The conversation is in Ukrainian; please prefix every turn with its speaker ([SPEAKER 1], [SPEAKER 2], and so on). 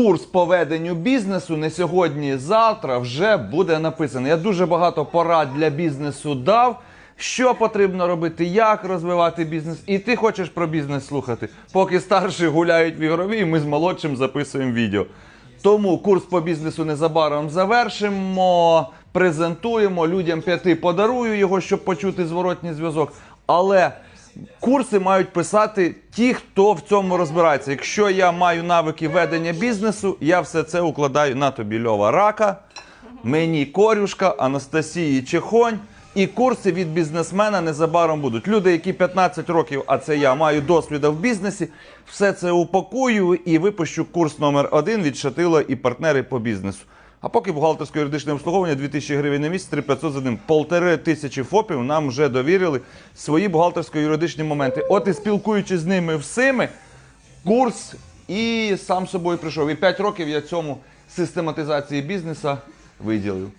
[SPEAKER 1] Курс по веденню бізнесу не сьогодні, завтра вже буде написаний. Я дуже багато порад для бізнесу дав. Що потрібно робити, як розвивати бізнес, і ти хочеш про бізнес слухати. Поки старші гуляють в ігровій, ми з молодшим записуємо відео. Тому курс по бізнесу незабаром завершимо, презентуємо людям п'яти, подарую його, щоб почути зворотній зв'язок. Але курси мають писати ті, хто в цьому розбирається. Якщо я маю навики ведення бізнесу, я все це укладаю на тобі Льова Рака, мені Корюшка, Анастасії Чехонь. І курси від бізнесмена незабаром будуть. Люди, які 15 років, а це я маю досвіду в бізнесі, все це упакую і випущу курс номер один від Шатило і партнери по бізнесу. А поки бухгалтерське юридичне обслуговування 2000 гривень на місяць, 3500 за ним. Полтори тисячі ФОПів нам вже довірили свої бухгалтерсько-юридичні моменти. От і спілкуючись з ними всіми, курс і сам собою прийшов. І 5 років я цьому систематизації бізнесу виділив.